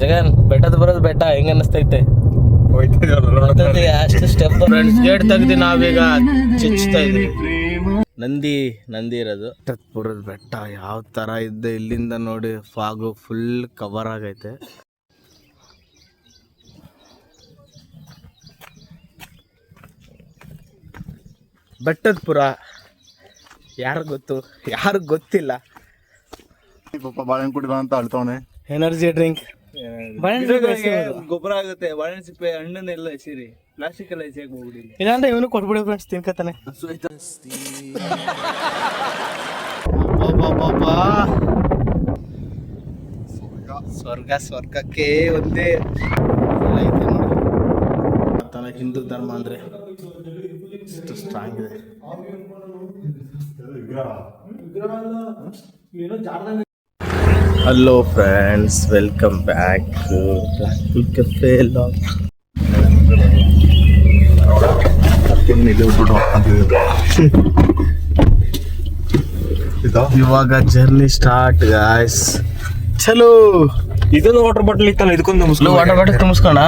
ಜಗನ್ ಬೆಟ್ಟದ ಬರೋದು ಬೆಟ್ಟ ಹೆಂಗ ಅನಿಸ್ತೈತೆ ಅಷ್ಟು ಸ್ಟೆಪ್ ಫ್ರೆಂಡ್ಸ್ ಗೇಟ್ ತೆಗ್ದು ನಾವೀಗ ಚುಚ್ತಾ ಇದ್ವಿ. ನಂದಿ ನಂದಿ ಇರೋದು. ಬೆಟ್ಟದ ಬೆಟ್ಟ ಯಾವ ತರ ಇದ್ದ ಇಲ್ಲಿಂದ ನೋಡಿ ಫಾಗು ಫುಲ್ ಕವರ್ ಆಗೈತೆ. ಬೆಟ್ಟದ ಪುರ ಯಾರು ಗೊತ್ತು? ಯಾರು ಗೊತ್ತಿಲ್ಲ? ಪಾಪ ಬಾಳೆಹಣ್ಣು ಕುಡಿ ಬಾ ಅಂತ ಅಳ್ತವನೆ. ಎನರ್ಜಿ ಡ್ರಿಂಕ್ ಗೊಬ್ಬರ ಆಗುತ್ತೆ. ಬಾಳೆಹಣ್ಣು ಸಿಪ್ಪೆ ಹಣ್ಣನ್ನೆಲ್ಲ ಎಸಿರಿ. ಪ್ಲಾಸ್ಟಿಕ್ ಎಲ್ಲ ಎಸಿ ಹೋಗ್ಬಿಡಿ. ಇಲ್ಲಾಂದ್ರೆ ಇವನು ಕೊಟ್ಬಿಡಿ ಫ್ರೆಂಡ್ಸ್ ತಿನ್ಕತಾನೆ ಸ್ವರ್ಗ ಸ್ವರ್ಗಕ್ಕೆ ಒಂದೇ. ಐತೆ ನೋಡಿ ತನ್ನ ಹಿಂದೂ ಧರ್ಮ ಅಂದ್ರೆ ಎಷ್ಟು ಸ್ಟ್ರಾಂಗ್ ಇದೆ. Hello friends welcome back cafe ಬಿಟ್ಬಿಟ್ಟು ಇವಾಗ ಜರ್ನಿ ಸ್ಟಾರ್ಟ್ ಗಾಯ್ಸ್ ಚಲೋ. ಇದೊಂದು ವಾಟರ್ ಬಾಟಲ್ ಇತ್ತಲ್ಲ ಇದಕ್ಕೊಂದು ವಾಟರ್ ಬಾಟಲ್ ತುಂಬಿಸ್ಕೊಂಡ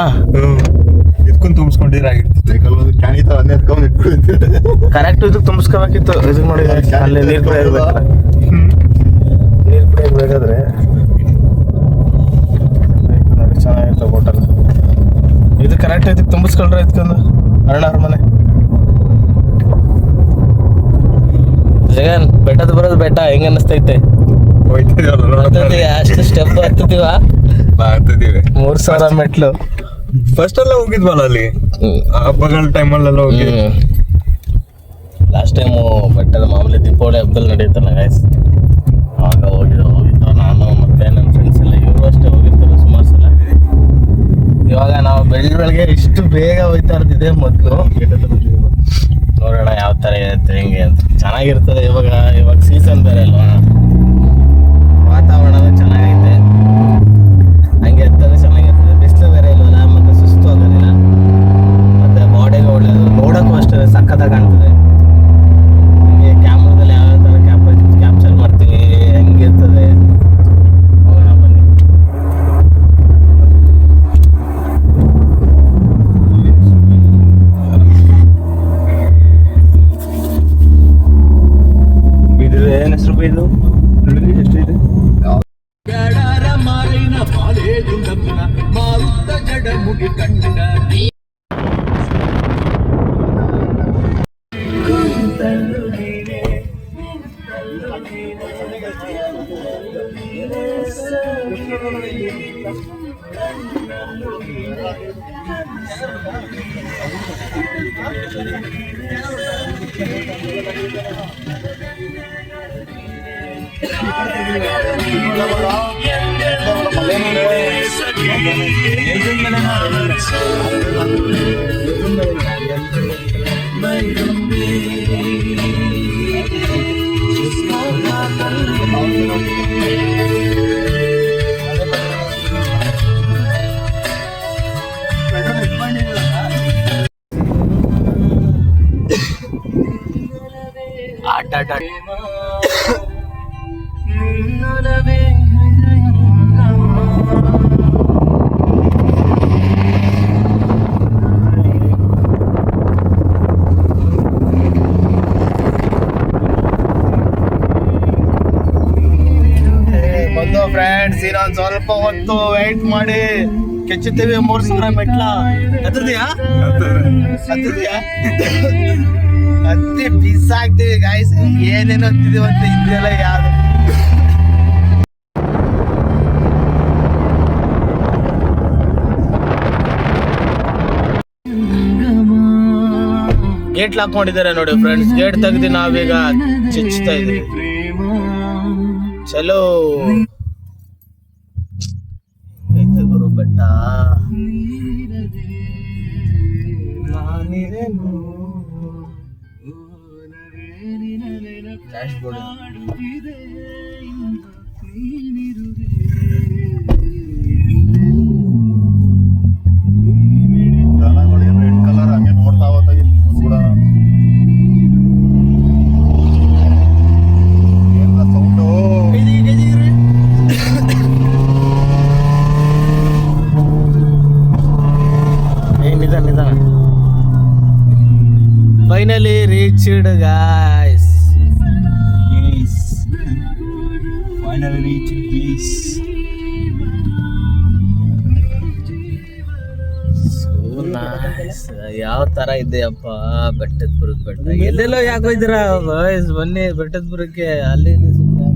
ಇದಕ್ಕೊಂದು ತುಂಬಿಸ್ಕೊಂಡಿರ ಆಗಿರ್ತಿತ್ತು ಕೆಲವೊಂದು ಕ್ಯಾಣಿತ ಅನ್ನೇ ಎತ್ಕೊಂಡು ಇಟ್ಬಿಟ್ಟು ಕರೆಕ್ಟ್ ಇದಕ್ಕೆ ತುಂಬಿಸ್ಕೋಬೇಕಿತ್ತು. ಇದಕ್ಕೆ ನೋಡಿ ಅಲ್ಲಿ ನೀರು ಕೂಡ ಇರ್ಬೇಕಲ್ಲ ನೀರು ಕೂಡ ಇರ್ಬೇಕಾದ್ರೆ ಬೇಕು ಚೆನ್ನಾಗಿತ್ತು ಇದು ಕರೆಕ್ಟ್ ಐತಿ ತುಂಬಿಸ್ಕೊಂಡ್ರೆ ಇದಕ್ಕೊಂದು ಅರಣ ಅವ್ರ ಮನೆ ಜಗನ್ ಬೆಟ್ಟದ ಬರೋದು ಬೆಟ್ಟ ಹೆಂಗ ಅನಿಸ್ತೈತೆ ಅಷ್ಟು ಸ್ಟೆಪ್ ಹತ್ತುತ್ತೀವ? ಆಗ್ತಿದೀವಿ ಮೂರ್ ಸಾವಿರ ಮೆಟ್ಲು. ಫಸ್ಟ್ ಎಲ್ಲ ಹೋಗಿದ್ವಲ್ಲ ಅಲ್ಲಿ? ಹಬ್ಬಗಳ ಟೈಮಲ್ಲೆಲ್ಲ ಹೋಗಿ ಲಾಸ್ಟ್ ಟೈಮು ಬೆಟ್ಟದ ಮಾಮೂಲಿ ದೀಪಾವಳಿ ಹಬ್ಬದಲ್ಲಿ ನಡೆಯುತ್ತಲ್ಲ ಗೈಸ್ ಇವಾಗ ನಾವು ಬೆಳಗ್ಗೆ ಬೆಳಗ್ಗೆ ಇಷ್ಟು ಬೇಗ ಹೋಯ್ತಾ ಇರ್ತಿದ್ದೆ ಮೊದಲು. ನೋಡೋಣ ಯಾವ ತರ ಇರುತ್ತೆ, ಹೆಂಗೆ ಅಂತ. ಚೆನ್ನಾಗಿರ್ತದೆ ಇವಾಗ ಇವಾಗ ಸೀಸನ್ ಬೇರೆ ಅಲ್ವಾ? ವಾತಾವರಣ ಚೆನ್ನಾಗೈತೆ. ಹಂಗೆ ಇರ್ತದೆ, ಚೆನ್ನಾಗಿರ್ತದೆ. ಬಿಸಿಲು ಬೇರೆ ಇಲ್ವಲ್ಲ, ಮತ್ತೆ ಸುಸ್ತು ಆಗೋದಿಲ್ಲ. ಮತ್ತೆ ಬಾಡಿಗೆ ಒಳ್ಳೆಯದು ನೋಡೋಕ್ಕೂ ಅಷ್ಟೇ ಸಕ್ಕತ್ತಾಗಿ ಕಾಣ್ತದೆ. ಏನ್ ಹೆಸರು ಇದು ಎಷ್ಟು ಇದೆ ಆಟ ಸ್ವಲ್ಪ ಹೊತ್ತು ವೆಯ್ಟ್ ಮಾಡಿ. ಕೆಚ್ಚುತ್ತೀವಿ ಮೂರ್ ಸಾವಿರ ಮೆಟ್ಲ. ಹತ್ತದಿಯಾ? ಹತ್ತದಿಯಾ? ಹತ್ತಿ ಬಿಸಾಕ್ತೀವಿ ಗಾಯ್ಸ್ ಏನೇನು ಅಂತ ಇದೆಯಲ್ಲ ಯಾರು? ಗೇಟ್ ಲಾಕ್ ಮಾಡಿದ್ದಾರೆ ನೋಡಿ ಫ್ರೆಂಡ್ಸ್ ಗೇಟ್ ತೆಗ್ದು ನಾವೀಗ ಚಿಚ್ತಾ ಇದೀವಿ ಚಲೋ ಐತೆ ಗುರು ಬೆಟ್ಟ dash board reached guys finally reach guys ಯಾವ ತರ ಇದೆಯಪ್ಪ ಬೆಟ್ಟದಪುರದ ಬೆಟ್ಟ. ಎಲ್ಲೆಲ್ಲೋ ಯಾಕೆ ಹೋಯ್ತೀರಾ ಬಾಯ್ಸ್ ಬನ್ನಿ ಬೆಟ್ಟದಪುರಕ್ಕೆ ಅಲ್ಲಿ ಇಲ್ಲಿ ಸುತ್ತಾ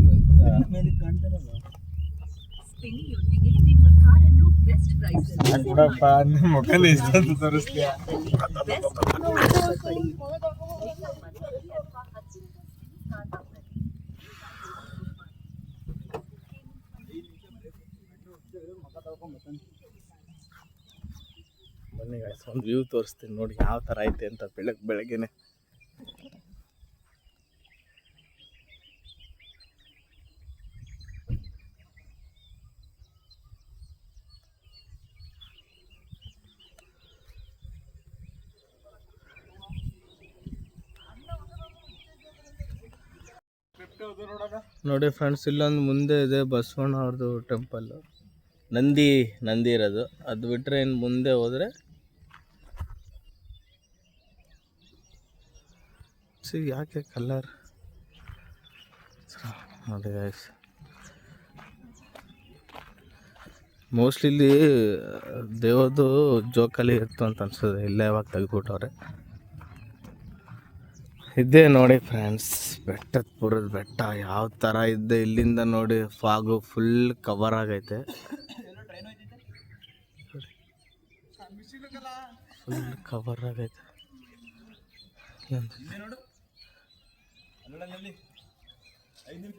ಬನ್ನಿ ಗಾಯ್ಸ್ ಒಂದು ವ್ಯೂ ತೋರಿಸ್ತೀನಿ ನೋಡಿ ಯಾವ ಥರ ಐತೆ ಅಂತ ಬೆಳಗ್ಗೆ ಬೆಳಗ್ಗೆನೆ. ನೋಡಿ ಫ್ರೆಂಡ್ಸ್ ಇಲ್ಲೊಂದು ಮುಂದೆ ಇದೆ ಬಸವಣ್ಣ ಅವ್ರದ್ದು ಟೆಂಪಲ್ ನಂದಿ ನಂದಿ ಇರೋದು. ಅದು ಬಿಟ್ಟರೆ ಇನ್ನು ಮುಂದೆ ಹೋದರೆ ಸಿ ಯಾಕೆ ಕಲರ್? ನೋಡಿ ಗೈಸ್ ಮೋಸ್ಟ್ಲಿ ಇಲ್ಲಿ ದೇವದ್ದು ಜೋಕಾಲಿ ಇತ್ತು ಅಂತ ಅನ್ಸುತ್ತೆ. ಇಲ್ಲೇ ಯಾವಾಗ ತೆಗೆದುಬಿಟ್ಟವ್ರೆ. ಇದೇ ನೋಡಿ ಫ್ರೆಂಡ್ಸ್ ಬೆಟ್ಟದ ಪುರದ ಬೆಟ್ಟ ಯಾವ ಥರ ಇದ್ದೆ ಇಲ್ಲಿಂದ ನೋಡಿ. ಫಾಗು ಫುಲ್ ಕವರ್ ಆಗೈತೆ. ಫುಲ್ ಕವರ್ ಆಗೈತೆ. ಏನ್-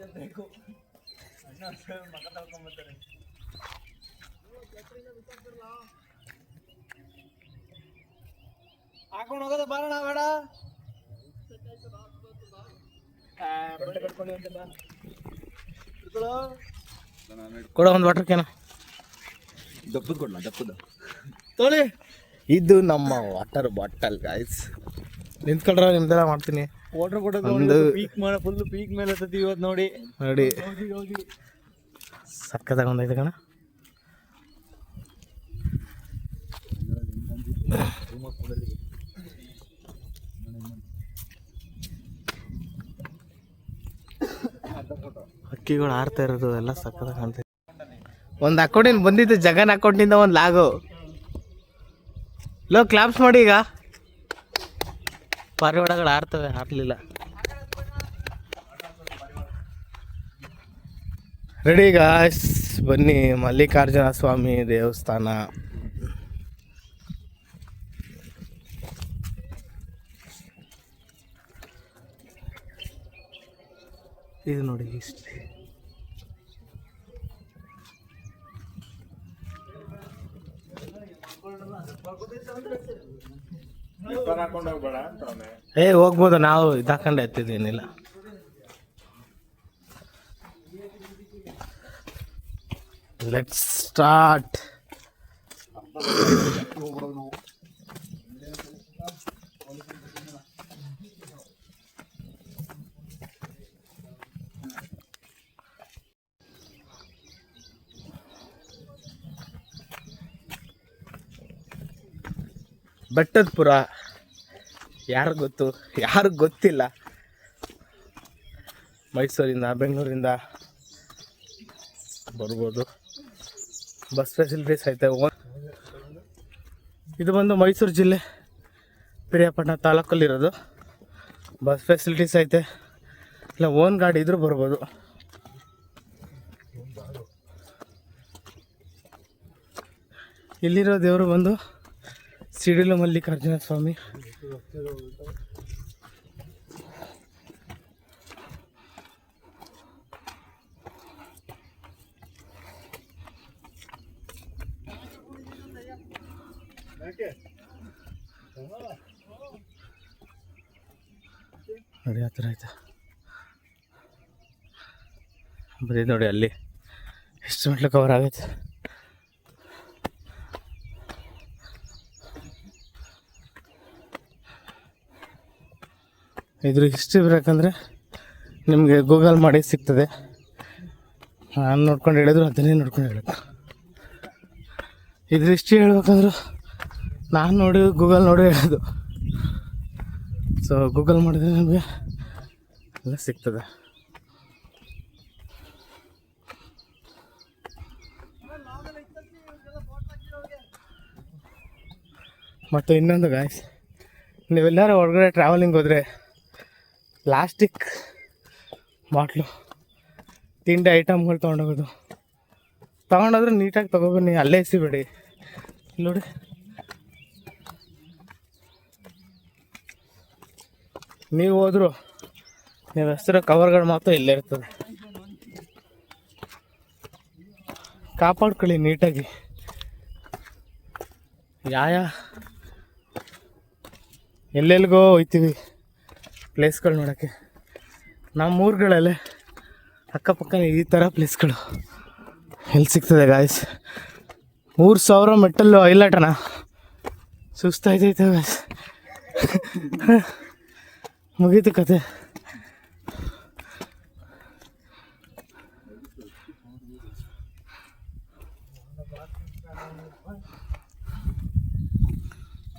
ಹಾಕೊಂಡು ಹೋಗೋದ ಬಾರಣ ಬೇಡ. ಕೊಡ ಒಂದು ವಾಟರ್ ಕ್ಯಾನ ದಪ್ಪದ ಕೊಡ್ಲ ದಪ್ಪದ? ತೊಳಿ. ಇದು ನಮ್ಮ ವಾಟರ್ ಬಾಟಲ್ ಗಾಯ್ಸ್ ನಿಂತ್ಕೊಂಡ್ರೆ ನಿಮ್ದೆಲ್ಲ ಮಾಡ್ತೀನಿ. ವಾಟರ್ ಕೊಡೋದು ಒಂದು ಪೀಕ್ ಮಾಡ ಫುಲ್ ಪೀಕ್ ಮೇಲೆ ಹತ್ತತಿ ಇವತ್ತು ನೋಡಿ. ನೋಡಿ. ಸಕ್ಕ ಒಂದೈತೆ ಕಣ. ಹಕ್ಕಿಗಳು ಆಡ್ತಾ ಇರೋದು ಎಲ್ಲ ಸಕ್ಕದ ಕಾಣ್ತೈತೆ ಒಂದು ಅಕೌಂಟಿಂದ ಬಂದಿದ್ದು ಜಗನ್ ಅಕೌಂಟಿಂದ ಒಂದು ಲಾಗು. ಲೋ ಕ್ಲಾಪ್ಸ್ ಮಾಡಿ ಈಗ. ಪಾರಿವಾಳಗಳು ಆಡ್ತವೆ ಆಡ್ಲಿಲ್ಲ. ರೆಡಿ ಗಾಯ್ಸ್ ಬನ್ನಿ ಮಲ್ಲಿಕಾರ್ಜುನ ಸ್ವಾಮಿ ದೇವಸ್ಥಾನ. ಇದು ನೋಡಿ ಹಿಸ್ಟ್ರಿ ಹಾಕೊಂಡು ಹೋಗ್ಬೇಡ ಅಂತ ಅವನೇ ಏ ಹೋಗ್ಬೋದು. ನಾವು ಇದಾಕೊಂಡು ಎತ್ತಿದ್ದೇನಿಲ್ಲ ಲೆಟ್ಸ್ ಸ್ಟಾರ್ಟ್ ಬೆಟ್ಟದಪುರ ಯಾರು ಗೊತ್ತು? ಯಾರು ಗೊತ್ತಿಲ್ಲ. ಮೈಸೂರಿಂದ, ಬೆಂಗಳೂರಿಂದ ಬರ್ಬೋದು. ಬಸ್ ಫೆಸಿಲಿಟೀಸ್ ಐತೆ. ಇದು ಬಂದು ಮೈಸೂರು ಜಿಲ್ಲೆ ಪಿರಿಯಾಪಟ್ಟಣ ತಾಲೂಕಲ್ಲಿರೋದು. ಬಸ್ ಫೆಸಿಲಿಟೀಸ್ ಐತೆ. ಇಲ್ಲ, ಓನ್ ಗಾಡಿ ಇದ್ರೂ ಬರ್ಬೋದು. ಇಲ್ಲಿರೋ ದೇವರು ಬಂದು ಸಿಡಿಲು ಮಲ್ಲಿಕಾರ್ಜುನ ಸ್ವಾಮಿ. ನೋಡಿ ಆ ಥರ ಆಯ್ತಾ? ಬರೀ ನೋಡಿ ಅಲ್ಲಿ ಎಷ್ಟು ಮೆಟ್ಲು ಕವರ್ ಆಗೈತೆ ಇದ್ರ ಹಿಸ್ಟ್ರಿ ಬೇಕಂದ್ರೆ ನಿಮಗೆ ಗೂಗಲ್ ಮಾಡಿ ಸಿಗ್ತದೆ. ನಾನು ನೋಡ್ಕೊಂಡು ಹೇಳಿದ್ರು, ಅದನ್ನೇ ನೋಡ್ಕೊಂಡು ಹೇಳಬೇಕು ಇದ್ರ ಹಿಸ್ಟ್ರಿ ಹೇಳ್ಬೇಕಂದ್ರೆ ನಾನು ನೋಡಿ ಗೂಗಲ್ ನೋಡಿ ಹೇಳೋದು. ಸೊ ಗೂಗಲ್ ಮಾಡಿದ್ರೆ ನಮಗೆ ಎಲ್ಲ ಸಿಗ್ತದೆ. ಮತ್ತು ಇನ್ನೊಂದು ಗಾಯ್ಸ್ ನೀವೆಲ್ಲರೂ ಹೊರಗಡೆ ಟ್ರಾವೆಲಿಂಗ್ ಹೋದರೆ ಪ್ಲಾಸ್ಟಿಕ್ ಬಾಟ್ಲು ತಿಂಡಿ ಐಟಮ್ಗಳು ತೊಗೊಂಡೋಗೋದು. ತೊಗೊಂಡೋದ್ರೆ ನೀಟಾಗಿ ತೊಗೊಬನ್ನಿ, ಅಲ್ಲೇ ಎಸಿಬೇಡಿ ನೋಡಿ. ನೀವು ಹೋದ್ರು ನೀವು ಹೆಸರು ಕವರ್ಗಳು ಮಾತ್ರ ಇಲ್ಲೇ ಇರ್ತದೆ. ಕಾಪಾಡ್ಕೊಳ್ಳಿ ನೀಟಾಗಿ. ಯಾಯ? ಎಲ್ಲೆಲ್ಲಿಗೋ ಹೋಯ್ತೀವಿ. ಪ್ಲೇಸ್ಗಳು ನೋಡೋಕ್ಕೆ. ನಮ್ಮ ಊರುಗಳಲ್ಲೇ ಅಕ್ಕಪಕ್ಕನೇ ಈ ಥರ ಪ್ಲೇಸ್ಗಳು. ಎಲ್ಲಿ ಸಿಗ್ತದೆ ಗಾಯ್ಸ್ ಮೂರು ಸಾವಿರ ಮೆಟ್ಟಲ್ಲು ಐಲಾಟನ ಸುಸ್ತಾಯ್ತೈತೆ ಗಾಯ್ಸ್ ಮುಗೀತು ಕತೆ.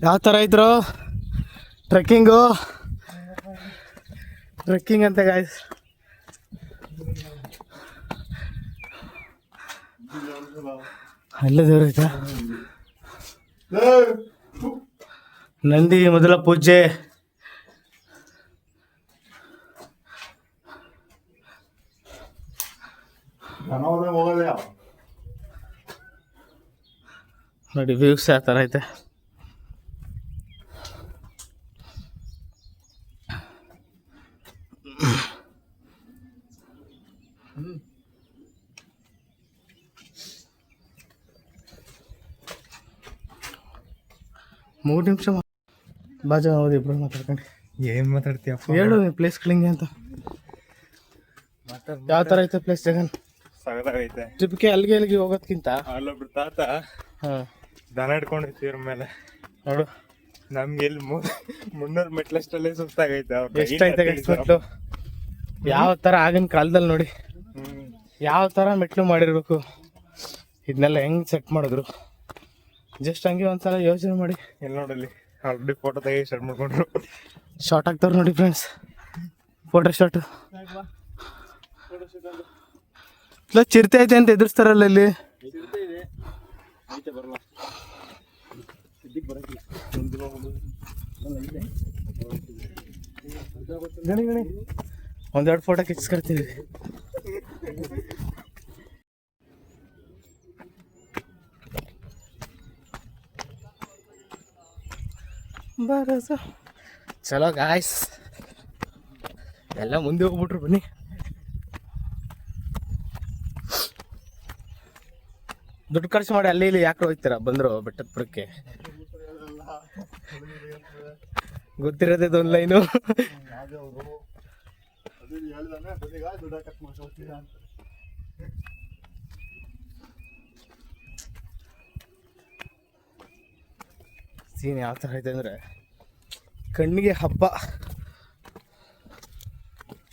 ಯಾವ ಥರ ಇದ್ರು? ಟ್ರೆಕ್ಕಿಂಗು ಟ್ರೆಕ್ಕಿಂಗ್ ಅಂತ ಗಾಯ್ಸ್ ಅಲ್ಲೇ ದೇವ್ರ ಐತಾ ನಂದಿ ಮೊದಲ ಪೂಜೆ ನೋಡಿ ವ್ಯೂಸ್ ಯಾವ ಥರ ಐತೆ? ಮೂರು ನಿಮಿಷ ಬಾಜು ಹೌದು ಇಬ್ರು ಮಾತಾಡ್ಕೊಂಡು. ಏನ್ ಮಾತಾಡ್ತೀಯ? ಹೇಳು ಪ್ಲೇಸ್ ಕ್ಲಿಂಗೆ ಅಂತ. ಯಾವ ಥರ ಐತೆ ಪ್ಲೇಸ್ ಜಗನ್? ಸಗದಾಗೈತೆ ಟ್ರಿಪ್ಗೆ ಅಲ್ಲಿಗೆ ಅಲ್ಲಿಗೆ ಹೋಗೋದ್ಕಿಂತ? ಅಲ್ಲೊಬ್ರು ತಾತ. ಹಾಂ. ದನ ಹಿಡ್ಕೊಂಡು ಇವ್ರ ಮೇಲೆ. ನೋಡು. ನಮ್ಗೆ ಇಲ್ಲಿ ಮುನ್ನೂರು ಮೆಟ್ಲಷ್ಟಲ್ಲೇ ಸುಸ್ತಾಗೈತೆ ಅವ್ರ ಎಷ್ಟೈತೆ ಮೆಟ್ಲು? ಯಾವ ಥರ ಆಗಿನ ಕಾಲದಲ್ಲಿ ನೋಡಿ. ಯಾವ ಥರ ಮೆಟ್ಲು ಮಾಡಿರ್ಬೇಕು? ಇದನ್ನೆಲ್ಲ ಹೆಂಗೆ ಸೆಟ್ ಮಾಡಿದ್ರು? ಜಸ್ಟ್ ಹಂಗೆ ಒಂದ್ಸಲ ಯೋಚನೆ ಮಾಡಿ. ಇಲ್ಲಿ ನೋಡಲ್ಲಿ? ಆಲ್ರೆಡಿ ಫೋಟೋ ತೆಗಿ ಸ್ಟಾರ್ಟ್ ಮಾಡ್ಕೊಂಡ್ರು. ಶಾರ್ಟ್ ಆಗ್ತಾವ್ರು ನೋಡಿ ಫ್ರೆಂಡ್ಸ್ ಫೋಟೋ ಶಾರ್ಟ್ ಇಲ್ಲ ಚಿರತೆ ಐತೆ ಅಂತ ಎದುರಿಸ್ತಾರಲ್ಲ ಇಲ್ಲಿ. ಗಣಿ ಗಣಿ ಒಂದೆರಡು ಫೋಟೋ ಕಿಚ್ಕೊಳ್ತೀವಿ ಬರಸ ಚಲೋ ಗಾಯ್ಸ್ ಎಲ್ಲ ಮುಂದೆ ಹೋಗ್ಬಿಟ್ರು ಬನ್ನಿ. ದುಡ್ಡು ಖರ್ಚು ಮಾಡಿ ಅಲ್ಲಿ ಇಲ್ಲಿ ಯಾಕೆ ಹೋಗ್ತೀರಾ? ಬಂದರು ಬೆಟ್ಟದ ಪುರಕ್ಕೆ. ಗೊತ್ತಿರೋದೇ ಒಂದು ಲೈನು ಅದು ಹೇಳಿದಾನೆ ಬನ್ನಿಗ ದುಡ್ಡು ಕಟ್ ಮಾಡ್ಕೊಳ್ತೀರಾ ಅಂತ ಸೀನ್ ಯಾವ ಥರ ಐತೆ ಅಂದರೆ ಕಣ್ಣಿಗೆ ಹಬ್ಬ.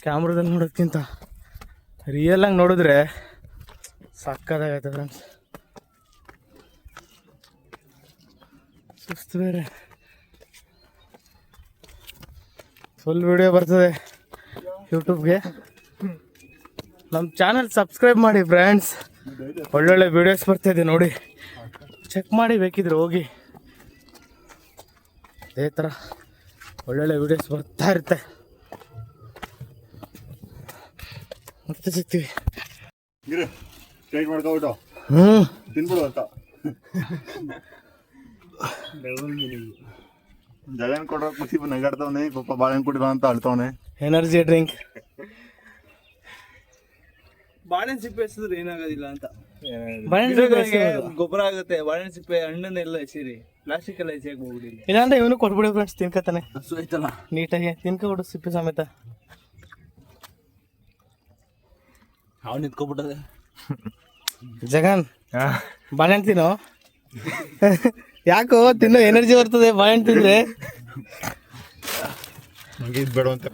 ಕ್ಯಾಮ್ರದಲ್ಲಿ ನೋಡೋದ್ಕಿಂತ ರಿಯಲಾಗಿ ನೋಡಿದ್ರೆ ಸಕ್ಕದಾಗೈತೆ ಫ್ರೆಂಡ್ಸ್ ಸುಸ್ತು ಬೇರೆ. ಫುಲ್ ವಿಡಿಯೋ ಬರ್ತದೆ ಯೂಟ್ಯೂಬ್ಗೆ ನಮ್ಮ ಚಾನಲ್ ಸಬ್ಸ್ಕ್ರೈಬ್ ಮಾಡಿ ಫ್ರೆಂಡ್ಸ್ ಒಳ್ಳೊಳ್ಳೆ ವಿಡಿಯೋಸ್ ಬರ್ತಾಯಿದೆ ನೋಡಿ. ಚೆಕ್ ಮಾಡಿ ಬೇಕಿದ್ರೆ ಹೋಗಿ. ಅದೇ ಥರ ಒಳ್ಳೊಳ್ಳೆ ವಿಡಿಯೋಸ್ ಬರ್ತಾ ಇರುತ್ತೆ. ಮತ್ತೆ ಸಿಗ್ತೀವಿ. ಮಾಡ್ಕೊಬಿಟ್ಟು. ಹ್ಞೂ ತಿನ್ಬಿಡು ಅಂತ. ಜಗನ್ ಕೊಡೋ ಖುಷಿ ನಗಾಡ್ತವನೆ ಪಾಪ ಬಾಳೆಹಣ್ಣು ಕುಡಿದ ಅಂತ ಅಳ್ತವನೆ ಎನರ್ಜಿ ಡ್ರಿಂಕ್ ಬಾಳೆಹಣ್ಣು ಸಿಪ್ಪೆ ಏನಾಗೋದಿಲ್ಲ ಅಂತ. ಗೊಬ್ಬರ ಆಗುತ್ತೆ ಬಾಳೆಹಣ್ಣು ಸಿಪ್ಪೆ ಹಣ್ಣನ್ನೆಲ್ಲ ಎಸಿರಿ ಪ್ಲಾಸ್ಟಿಕ್ ಎಲ್ಲ ಎಸಿಯಾಗಿ ಹೋಗ್ಬಿಡಿ ಇಲ್ಲಾಂದ್ರೆ ಇವನು ಕೊಟ್ಬಿಡಿ ಫ್ರೆಂಡ್ಸ್ ತಿನ್ಕತಾನೆ ಹಸು ಆಯ್ತಲ್ಲ? ನೀಟಾಗಿ ತಿನ್ಕೊಬಿಡು ಸಿಪ್ಪೆ ಸಮೇತ. ಅವ್ನು ನಿಂತ್ಕೊಬಿಟ್ಟದೆ. ಜಗನ್ ಬಾಳೆಹಣ್ಣು ತಿನ್ನು. ಯಾಕೋ ತಿನ್ನೋ ಎನರ್ಜಿ ಬರ್ತದೆ ಬಾಳೆಹಣ್ಣು ತಿಂದ್ರೆ. ಬೇಡ ಅಂತ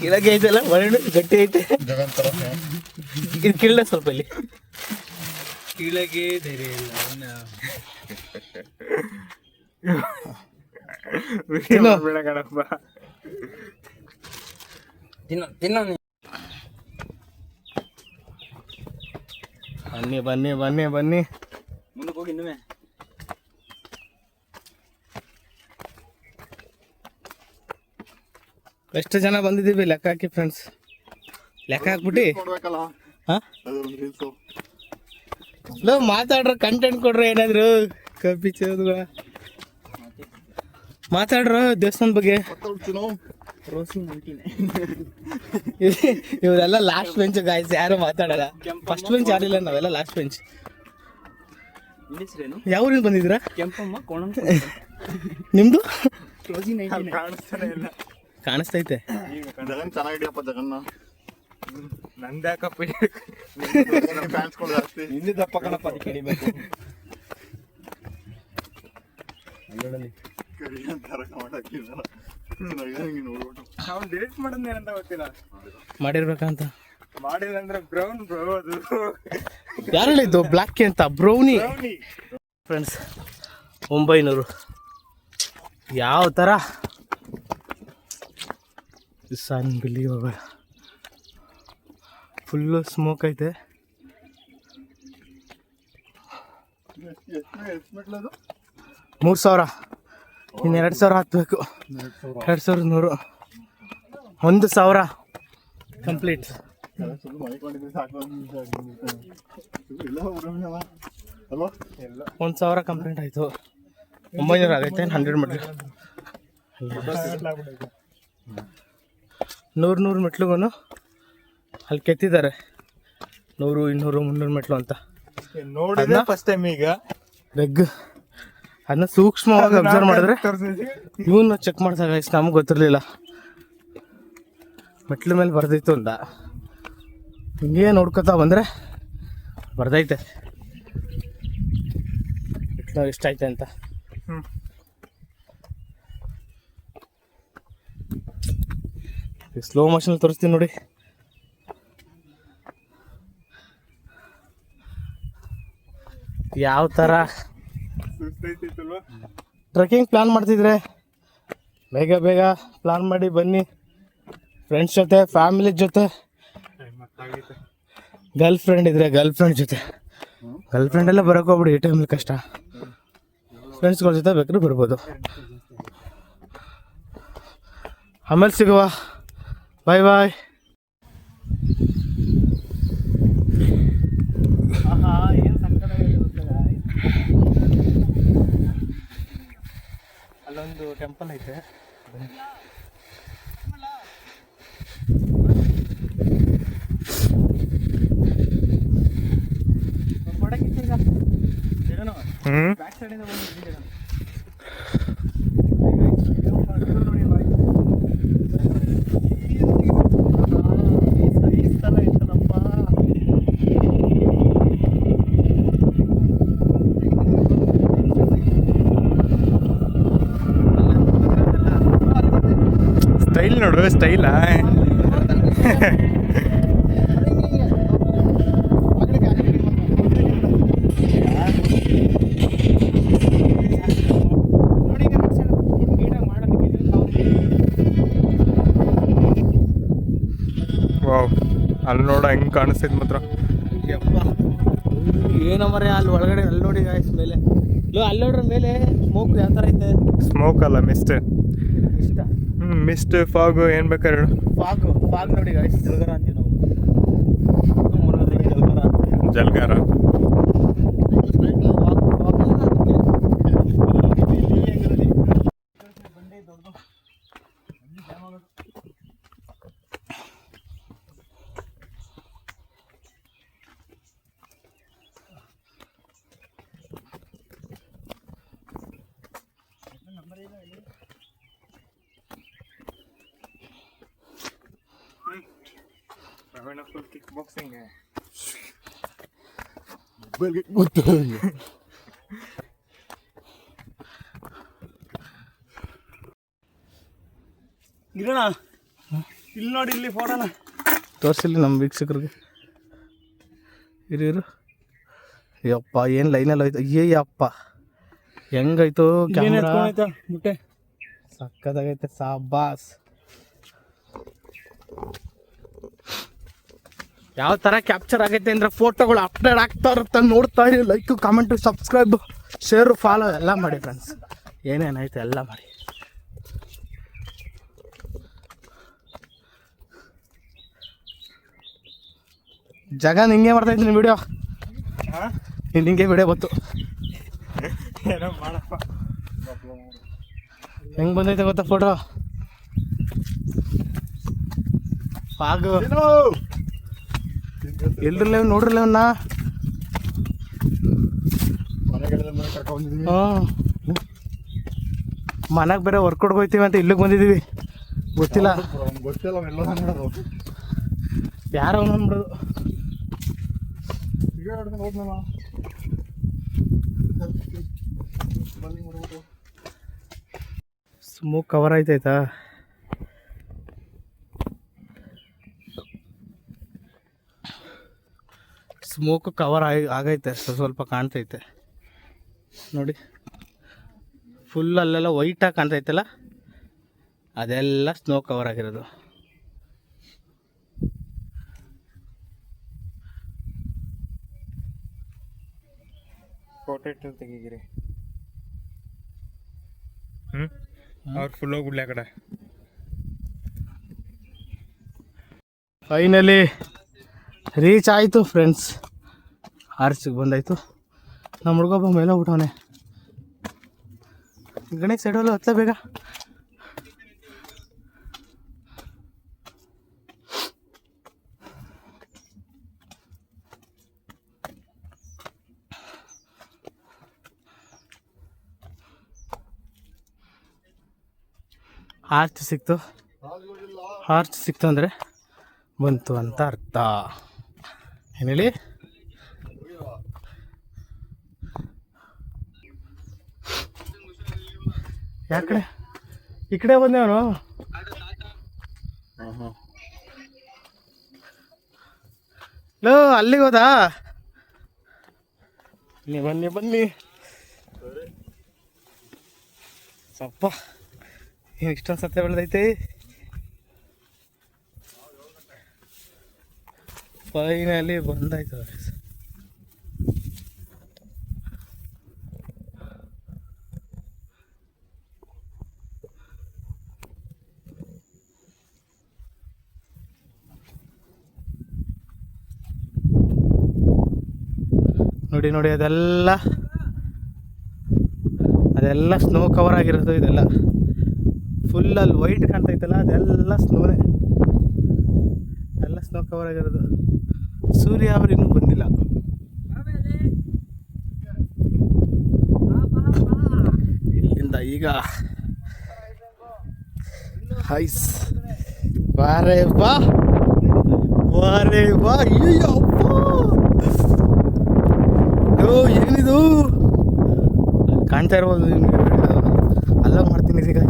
ಕೆಳಗೆ ಐತಲ್ಲ ಬಾಳೆಹಣ್ಣು ಗಟ್ಟಿ ಐತೆ. ಜಗನ್ ತರ ಇದು ಕಿಳ್ಳ ಸ್ವಲ್ಪ ಇಲ್ಲಿ. ಕೀಳಗೆ ಧೈರ್ಯ ಇಲ್ಲ ಅವನ್ನ ತಿನ್ನು. ಬೇಡ ಕಣಪ್ಪ. ಬನ್ನಿ ಬನ್ನಿ ಬನ್ನಿ ಬನ್ನಿ. ಮುಂದಕ್ಕೆ ಹೋಗಿ ಇನ್ನೊಮ್ಮೆ. ಎಷ್ಟು ಜನ ಬಂದಿದ್ದೀವಿ ಲೆಕ್ಕ ಹಾಕಿ ಫ್ರೆಂಡ್ಸ್ ಲೆಕ್ಕ ಹಾಕ್ಬಿಟ್ಟು? ಹಲೋ ಮಾತಾಡ್ರ ಕಂಟೆಂಟ್ ಕೊಡ್ರಿ ಏನಾದ್ರು? ಕಪ್ಪಿ ಚೋದ್ಗಳ ಮಾತಾಡ್ರ ದೇವಸ್ಥಾನ ಬಗ್ಗೆ. ಇವರೆಲ್ಲ ಲಾಸ್ಟ್ ಬೆಂಚ್ ಗಾಯ್ಸ್ ಯಾರು ಮಾತಾಡಲ್ಲ. ಫಸ್ಟ್ ಬೆಂಚ್ ಯಾರಿಲ್ಲ ನಾವೆಲ್ಲ ಲಾಸ್ಟ್ ಬೆಂಚ್ ಯಾವ ಊರಿಂದ ಬಂದಿದ್ದೀರಾ? ಕೆಂಪಮ್ಮ ಕೋಣಂತ ನಿಮ್ದು? ಇಲ್ಲ ಕಾಣಿಸ್ತೈತೆ. ಜಗನ್ ಚೆನ್ನಾಗಿದೆಯಪ್ಪ ಜಗನ್ನ. ನಂದ್ಯಾಕಪ್ಪ ಫ್ಯಾನ್ಸ್ಗಳು ಜಾಸ್ತಿ ಹಿಂದೆ ದಪ್ಪ ಕಣಪ್ಪ ಅದಕ್ಕೆ ಹಿಡಿಬೇಕು ಕರಿ ಅಂತಾರ ಮಾಡಕ್ಕಿಲ್ಲ. ನೋಡ್ಬಿಟ್ಟು. ಅವ್ನು ಡಿಲೀಟ್ ಮಾಡೋದೇನಂತ ಗೊತ್ತಿಲ್ಲ. ಮಾಡಿರ್ಬೇಕಂತ. ಮಾಡಿಲ್ಲ ಅಂದ್ರೆ ಬ್ರೌನ್ ಬ್ರೋ ಅದು. ಯಾರು ಹೇಳಿದ್ದು ಬ್ಲಾಕ್ ಅಂತ ಬ್ರೌನಿ ಫ್ರೆಂಡ್ಸ್ ಒಂಬೈನೂರು. ಯಾವ ಥರ ಸನ್ ಬಿಲೀವಬಲ್ ಫುಲ್ಲು ಸ್ಮೋಕ್ ಐತೆ. ಮೂರು ಸಾವಿರ. ಇನ್ನು ಎರಡು ಸಾವಿರ ಹತ್ತಬೇಕು ಎರಡು ಸಾವಿರದ ನೂರು. ಒಂದು ಸಾವಿರ. ಕಂಪ್ಲೀಟ್ ಒಂದು ಸಾವಿರ ಕಂಪ್ಲೀಟ್ ಆಯಿತು. ಒಂಬೈನೂರು ಆಗೈತೆ ಹಂಡ್ರೆಡ್ ಮೀಟ್ರ್ ನೂರು ನೂರು ಮೆಟ್ಲುಗೂ ಅಲ್ಲಿ ಕೆತ್ತಿದ್ದಾರೆ. ನೂರು ಇನ್ನೂರು ಮುನ್ನೂರು ಮೆಟ್ಲು ಅಂತ. ನೋಡಿದ್ರೆ ಫಸ್ಟ್ ಟೈಮ್ ಈಗ. ಬೆಗ್ ಅದನ್ನ ಸೂಕ್ಷ್ಮವಾಗಿ ಅಬ್ಸರ್ವ್ ಮಾಡಿದ್ರೆ ಇವನ್ನ ಚೆಕ್ ಮಾಡ್ದಾಗ ಇಷ್ಟು ನಮ್ಗೆ ಗೊತ್ತಿರಲಿಲ್ಲ. ಮೆಟ್ಲು ಮೇಲೆ ಬರ್ದಿತ್ತು ಅಂತ. ಹಿಂಗೆ ನೋಡ್ಕೊತಾ ಬಂದರೆ ಬರ್ದೈತೆ. ಮೆಟ್ಲು ಎಷ್ಟೈತೆ ಅಂತ. ಹ್ಮ್. ಸ್ಲೋ ಮೋಷನ್ ತೋರಿಸ್ತೀನಿ ನೋಡಿ. ಯಾವ ಥರ ಟ್ರೆಕ್ಕಿಂಗ್ ಪ್ಲಾನ್ ಮಾಡ್ತಿದ್ರೆ? ಬೇಗ ಬೇಗ ಪ್ಲಾನ್ ಮಾಡಿ ಬನ್ನಿ. ಫ್ರೆಂಡ್ಸ್ ಜೊತೆ ಫ್ಯಾಮಿಲಿ ಜೊತೆ. ಗರ್ಲ್ ಫ್ರೆಂಡ್ ಇದ್ರೆ ಗರ್ಲ್ ಫ್ರೆಂಡ್ ಜೊತೆ. ಗರ್ಲ್ ಫ್ರೆಂಡ್ ಎಲ್ಲ ಬರೋಕೆ ಹೋಗ್ಬಿಡಿ, ಈ ಟೈಮಲ್ಲಿ ಕಷ್ಟ. ಫ್ರೆಂಡ್ಸ್ಗಳ ಜೊತೆ ಬೇಕಾದ್ರೆ ಬರ್ಬೋದು. ಆಮೇಲೆ ಸಿಗುವ. ಬಾಯ್ ಬಾಯ್ ಅಲ್ಲೊಂದು ಟೆಂಪಲ್ ಐತೆ. ಹ್ಮ್ ಬ್ಯಾಕ್ ಸೈಡಿಂದ ಬಂದು ಸ್ಟೈಲ್ ವಾವ್ ಅಲ್ಲಿ ನೋಡ ಹೆಂಗ್ ಕಾಣಿಸ್ತೈತೆ ಮಾತ್ರ. ಏನೋ ಮರೆ ಅಲ್ಲಿ ಒಳಗಡೆ ಅಲ್ಲಿ ನೋಡಿ ಗಾಯ್ಸ್ ಮೇಲೆ. ಲೋ ಅಲ್ಲಿ ನೋಡ್ರ ಮೇಲೆ ಸ್ಮೋಕ್ ಯಾವ ಥರ ಐತೆ? ಸ್ಮೋಕ್ ಅಲ್ಲ ಮಿಸ್ಟ್ ಮಿಸ್ಟ್ ಫಾಗ್ ಏನ್ ಬೇಕಾದ್ರೆ. ಹೇಳು ಫಾಗ್ ಫಾಗ್ ನೋಡಿ ಗಾಯ್ಸ್ ಜಲಗರ ಅಂತೀವಿ ನಾವು. ಜಲಗರ ಅಂತೀವಿ. ಜಲ್ಗಾರ ಫಾಗ್- ಫಾಗ್ ಅಲ್ಲ ಅದಕ್ಕೆ. ಕಿಕ್ ಬಾಕ್ಸಿಂಗ್ ಗೊತ್ತು ಗಿರಣ ಇಲ್ಲಿ ನೋಡಿ ಇಲ್ಲಿ ಫೋಟೋನ ತೋರಿಸಿಲ್ಲ ನಮ್ಮ ವೀಕ್ಷಕರಿಗೆ. ಇರು ಇರು. ಯಪ್ಪ ಏನು ಲೈನಲ್ಲಿ ಹೋಯ್ತು? ಏ ಯಪ್ಪ ಹೆಂಗಾಯ್ತು ಕ್ಯಾಮ್ರಾ ಮುಟ್ಟೆ ಸಕ್ಕದಾಗೈತೆ ಸಾಬಾಸ್. ಯಾವ ಥರ ಕ್ಯಾಪ್ಚರ್ ಆಗೈತೆ ಅಂದ್ರೆ ಫೋಟೋಗಳು ಅಪ್ಡೇಟ್ ಆಗ್ತಾ ಇರುತ್ತೆ ನೋಡ್ತಾ ಇರಿ like comment subscribe share follow ಎಲ್ಲ ಮಾಡಿ ಫ್ರೆಂಡ್ಸ್ ಏನೇನಾಯ್ತು ಎಲ್ಲ ಮಾಡಿ. ಜಗ ನಿಂಗೆ ಮಾಡ್ತಾ ಇದ್ದೀನಿ ವಿಡಿಯೋ ನಿಂಗೆ ವಿಡಿಯೋ ಬಂತು ಏನೋ ಮಾಡಪ್ಪ. ಹೆಂಗ್ ಬಂದೈತೆ ಗೊತ್ತಾ ಫೋಟೋ ಫಾಗು. ಎಲ್ರಲ್ಲ ನೋಡ್ರಲ್ಲ ಅವನ್ನ ಹ್ಞೂ ಮನೆಗೆ ಬೇರೆ ವರ್ಕೌಟ್ ಹೋಗ್ತೀವಿ ಅಂತ ಇಲ್ಲಿಗೆ ಬಂದಿದ್ದೀವಿ ಗೊತ್ತಿಲ್ಲ. ಅವ್ನ್ ಗೊತ್ತಿಲ್ಲ ಯಾರು ಯಾರೋ ಅಂದ್ಬಿಡೋದು ಸ್ಮೋಕ್ ಕವರ್ ಆಯ್ತಾಯ್ತಾ ಸ್ಮೋಕ್ ಕವರ್ ಆಗಿ ಆಗೈತೆ ಸ್ವಲ್ಪ ಸ್ವಲ್ಪ ಕಾಣ್ತೈತೆ. ನೋಡಿ ಫುಲ್ ಅಲ್ಲೆಲ್ಲ ವೈಟಾಗಿ ಕಾಣ್ತೈತಲ್ಲ? ಅದೆಲ್ಲ ಸ್ನೋ ಕವರ್ ಆಗಿರೋದು. ಫೋಟೋ ಇಟ್ಟು ತೆಗೀರಿ ಹ್ಞೂ ಅವ್ರು ಫುಲ್ ಹೋಗ್ಬಿಡ್ಲಿ ಆ ಕಡೆ ಫೈನಲಿ ರೀಚ್ ಆಯಿತು ಫ್ರೆಂಡ್ಸ್ ಆರ್ಚಿಗೆ ಬಂದಾಯಿತು. ನಮ್ಮ ಹುಡುಗೊಬ್ಬ ಮೇಲೆ ಹೋಗ್ಬಿಟ್ಟವನೆ. ಗಣೇಶ್ ಸೈಡಲ್ಲೂ ಹತ್ತಲೇ ಬೇಗ. ಆರ್ಚ್ ಸಿಕ್ತು. ಆರ್ಚ್ ಸಿಕ್ತು ಅಂದರೆ ಬಂತು ಅಂತ ಅರ್ಥ. ಏನು ಹೇಳಿ? ಯಾಕಡೆ ಈ ಕಡೆ ಬಂದೇವನು ಲೋ ಅಲ್ಲಿಗೆ ಹೋದಾ? ನೀ ಬನ್ನಿ ಬನ್ನಿ. ಸಪ್ಪ ಇಷ್ಟೊಂದು ಸತ್ಯ ಬೆಳೆದೈತೆ? ಫೈನಲಿ ಬಂದಾಯ್ತು ನೋಡಿ ನೋಡಿ, ಅದೆಲ್ಲ ಅದೆಲ್ಲ ಸ್ನೋ ಕವರ್ ಆಗಿರೋದು ಇದೆಲ್ಲ. ಫುಲ್ ಅಲ್ಲಿ ವೈಟ್ ಕಾಣ್ತೈತಲ್ಲ ಅದೆಲ್ಲ ಸ್ನೋನೇ ಎಲ್ಲ ಸ್ನೋ ಕವರ್ ಆಗಿರೋದು. ಸೂರ್ಯ ಅವರು ಇನ್ನೂ ಬಂದಿಲ್ಲ. ಇಲ್ಲಿಂದ ಈಗ ಹೈಸ್. ವಾರೇ ಬಾ. ವಾರೇ ಬಾ. ಅಯ್ಯಪ್ಪ ಓ ಏನಿದು? ಕಾಣ್ತಾ ಇರ್ಬೋದು ನಿಮಗೆ ಅಲ್ಲ ಮಾಡ್ತೀನಿ ಈಗ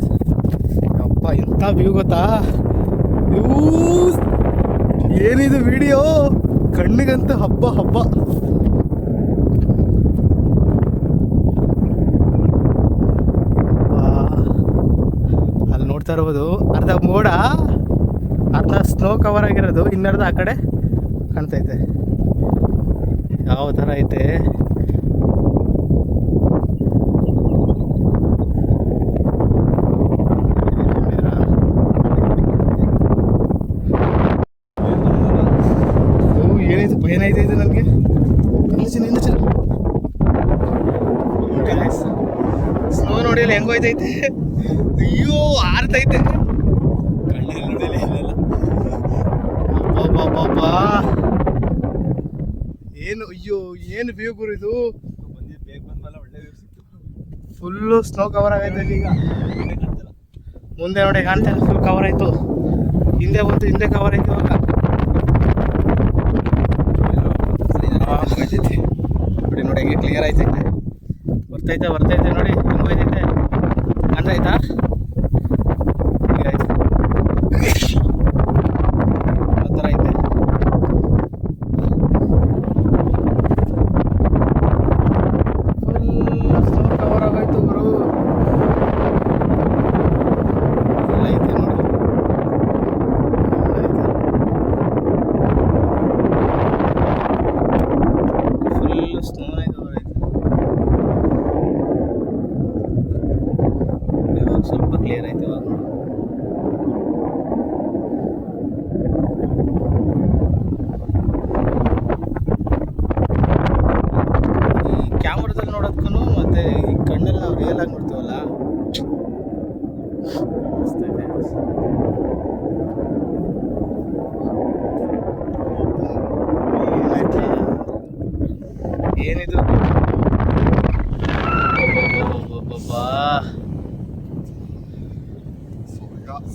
ಅಪ್ಪ ಎಂಥ ವ್ಯೂ ಗೊತ್ತಾ? ಏನಿದು ವಿಡಿಯೋ ಕಣ್ಣಿಗಂತೂ ಹಬ್ಬ ಹಬ್ಬ. ಅಲ್ಲಿ ನೋಡ್ತಾ ಇರ್ಬೋದು. ಅರ್ಧ ಮೋಡ, ಅರ್ಧ ಸ್ನೋ ಕವರ್ ಆಗಿರೋದು. ಇನ್ನರ್ಧ ಆ ಕಡೆ ಕಾಣ್ತೈತೆ ಯಾವ ಥರ ಐತೆ? ಹೋಯ್ತೈತೆ. ಅಯ್ಯೋ ಆರ್ತೈತೆ. ಕಣ್ಣಲ್ಲಿ ನೋಡಿಲ್ಲ. ಏನು ಅಯ್ಯೋ ಏನು ವ್ಯೂ ಗುರು ಇದು? ಫುಲ್ಲು ಸ್ನೋ ಕವರ್ ಆಗೈತೆ ಈಗ ಮುಂದೆ ನೋಡಿ ಕಾಣ್ತಾ ಫುಲ್ ಕವರ್ ಆಯ್ತು. ಹಿಂದೆ ಬಂತು ಹಿಂದೆ ಕವರ್ ಆಯ್ತು ಇವಾಗ. ನೋಡಿ ನೋಡಿ ಕ್ಲಿಯರ್ ಆಯ್ತೈತೆ. ಬರ್ತೈತೆ ಬರ್ತೈತೆ ನೋಡಿ ಹೆಂಗೆ ಹೋಯ್ತೈತೆ ಕಾಣ್ತಾಯ್ತಾ ಹೀಗಾಯ್ತು ಆ ಥರ ಐತೆ ಫುಲ್ ಸ್ನೋ ಕವರ್ ಆಗೋಯ್ತು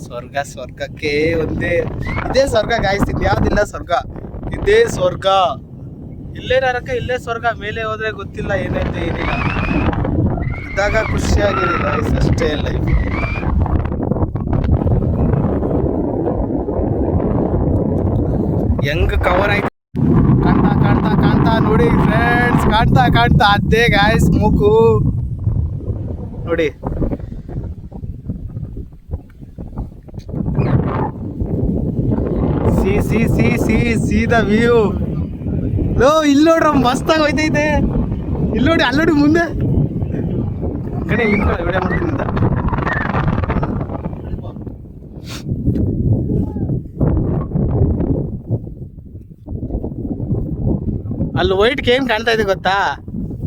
ಸ್ವರ್ಗ ಸ್ವರ್ಗಕ್ಕೆ ಒಂದೇ, ಇದೇ ಸ್ವರ್ಗ ಗಾಯಿಸ್ತಿದ್ ಯಾವ್ದಿಲ್ಲ ಸ್ವರ್ಗ? ಇದೇ ಸ್ವರ್ಗ. ಇಲ್ಲೇ ನರಕ ಇಲ್ಲೇ ಸ್ವರ್ಗ, ಮೇಲೆ ಹೋದ್ರೆ ಗೊತ್ತಿಲ್ಲ ಏನೈತೆ ಏನಿಲ್ಲ. ಇದ್ದಾಗ ಖುಷಿಯಾಗಿರಿ ಗಾಯ್ಸ್ ಅಷ್ಟೇ ಲೈಫ್ ಹೆಂಗ್ ಕವರ್ ಆಯ್ತು. ಕಾಣ್ತಾ ಕಾಣ್ತಾ ಕಾಣ್ತಾ ನೋಡಿ ಫ್ರೆಂಡ್ಸ್ ಕಾಣ್ತಾ ಕಾಣ್ತಾ ಅದೇ ಗಾಯ್ಸ್ ಮೂಕು ನೋಡಿ sea sea sea sea sea view. Low, ಇಲ್ಲಿ ನೋಡ್ರ ಮಸ್ತಾಗಿ ಹೋಯ್ತೈತೆ. ಇಲ್ಲಿ ನೋಡಿ ಅಲ್ಲಿ ನೋಡಿ ಮುಂದೆ. ಕಡೆ ವಿಡಿಯೋ ಮಾಡ್ತೀನಿ. ಅಲ್ಲಿ ವೈಟ್ ಏನ್ ಕಾಣ್ತಾ ಇದೆ, ಗೊತ್ತಾ?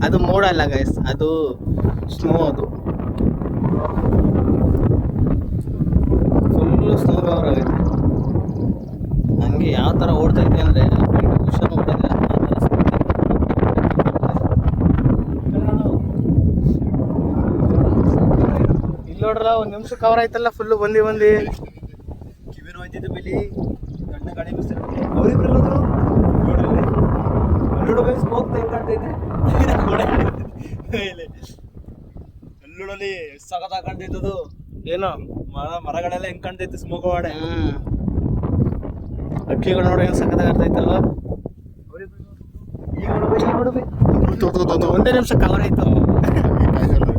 ಅದು ಮೋಡ ಅಲ್ಲ ಗೈಸ್ ಅದು ಸ್ನೋ ಅದು ಫುಲ್ ಸ್ನೋ ಕವರ್ ಆಗೈತೆ ಹಂಗೆ ಯಾವ ಥರ ಓಡ್ತಾ ಇದೆ ಅಂದರೆ ಕುಶನ್ ಓಡಿದೆ ಆ ಥರ ಇಲ್ಲಿ ನೋಡ್ರಲ್ಲ ಒಂದು ನಿಮಿಷ ಕವರ್ ಆಯ್ತಲ್ಲ ಫುಲ್ಲು ಬಂದಿ ಬಂದಿ. ಕಿವಿನ ಹೋಯ್ತಿದ್ದು ಬೆಲಿ ಕಣ್ಣ ಗಾಡಿ ಏನು? ಮರ ಮರಗಳೆಲ್ಲ ಹೆಂಗ್ ಕಾಣ್ತೈತೆ ಸ್ಮೋಕ್ ಅಕ್ಕಿಗಳು ನೋಡಿ ಹೆಂಗ್ ಒಂದೇ ನಿಮಿಷ ಕವರ್ ಆಯ್ತು.